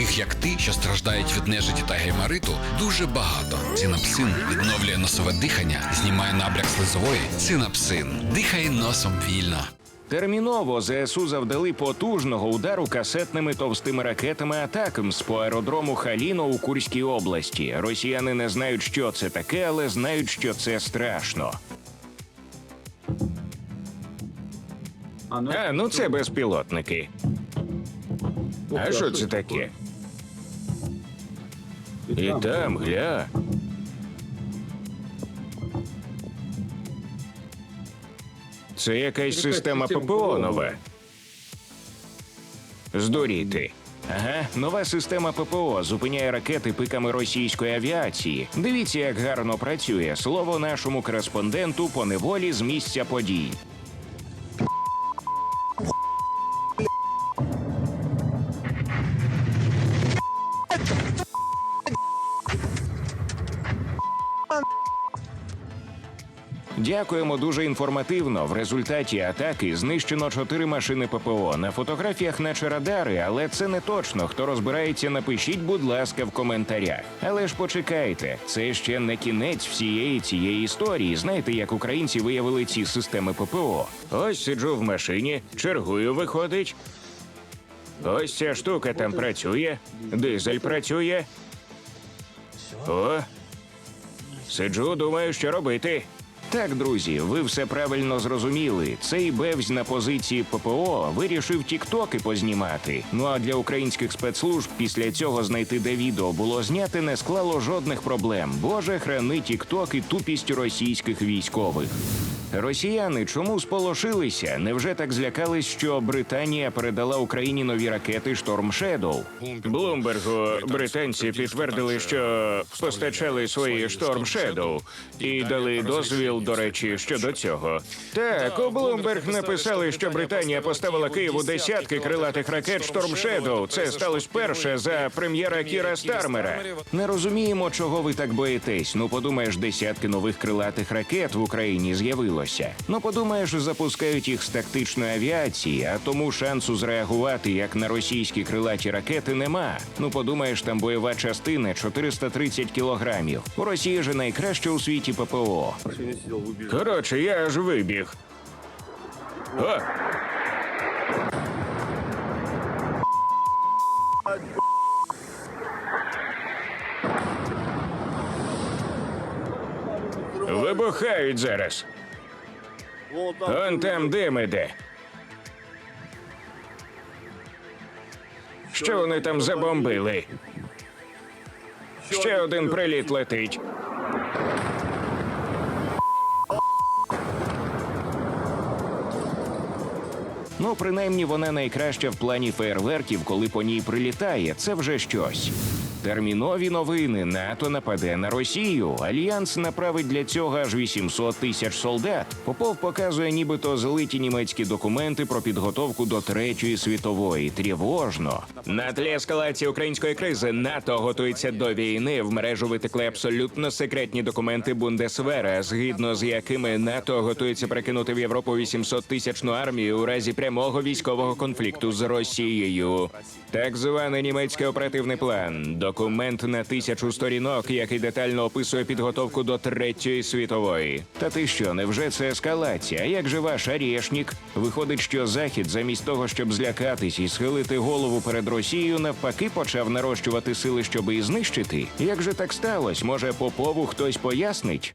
таких як ти, що страждають від нежиті та геймариту, дуже багато. Цинапсин відновлює носове дихання, знімає набряк слизової. Цинапсин. Дихай носом вільно. Терміново ЗСУ завдали потужного удару касетними товстими ракетами атакамс по аеродрому Халіно у Курській області. Росіяни не знають, що це таке, але знають, що це страшно. А, ну це безпілотники. А що це таке? І там, гля. Це якась система ППО нова. Здуріти. Ага, нова система ППО зупиняє ракети пиками російської авіації. Дивіться, як гарно працює. Слово нашому кореспонденту по неволі з місця подій. Дякуємо дуже інформативно. В результаті атаки знищено чотири машини ППО. На фотографіях наче радари, але це не точно. Хто розбирається, напишіть, будь ласка, в коментарях. Але ж почекайте, це ще не кінець всієї цієї історії. Знаєте, як українці виявили ці системи ППО? Ось сиджу в машині, чергую виходить. Ось ця штука там працює, дизель працює. О, Сиджу, думаю, що робити. Так, друзі, ви все правильно зрозуміли. Цей бевзь на позиції ППО вирішив тіктоки познімати. Ну а для українських спецслужб після цього знайти де відео було зняти не склало жодних проблем. Боже, храни тікток і тупість російських військових. Росіяни чому сполошилися? Невже так злякались, що Британія передала Україні нові ракети Шторм Шедоу? Блумбергу британці підтвердили, що постачали свої Шторм Шедоу і дали дозвіл, до речі, щодо цього. Так, у Блумберг написали, що Британія поставила Києву десятки крилатих ракет Шторм Шедоу. Це сталося перше за прем'єра Кіра Стармера. Не розуміємо, чого ви так боїтесь. Ну, подумаєш, десятки нових крилатих ракет в Україні з'явилося. Ну, подумаєш, запускають їх з тактичної авіації, а тому шансу зреагувати як на російські крилаті ракети нема. Ну, подумаєш, там бойова частина 430 кілограмів. У Росії же найкраще у світі ППО. Коротше, я аж вибіг. О! Вибухають зараз. Он там дим іде. Що вони там забомбили? Ще один приліт летить. Ну, принаймні, вона найкраща в плані фейерверків, коли по ній прилітає. Це вже щось. Термінові новини. НАТО нападе на Росію. Альянс направить для цього аж 800 тисяч солдат. Попов показує, нібито злиті німецькі документи про підготовку до третьої світової. Тривожно. На тлі ескалації української кризи НАТО готується до війни. В мережу витекли абсолютно секретні документи Бундесвера, згідно з якими НАТО готується перекинути в Європу 800 тисячну армію у разі прямого військового конфлікту з Росією. Так званий німецький оперативний план. Документ на тисячу сторінок, який детально описує підготовку до третьої світової. Та ти що, невже це ескалація? Як же ваш арішнік? Виходить, що захід, замість того, щоб злякатись і схилити голову перед Росією, навпаки, почав нарощувати сили, щоб її знищити. Як же так сталося? Може, Попову хтось пояснить?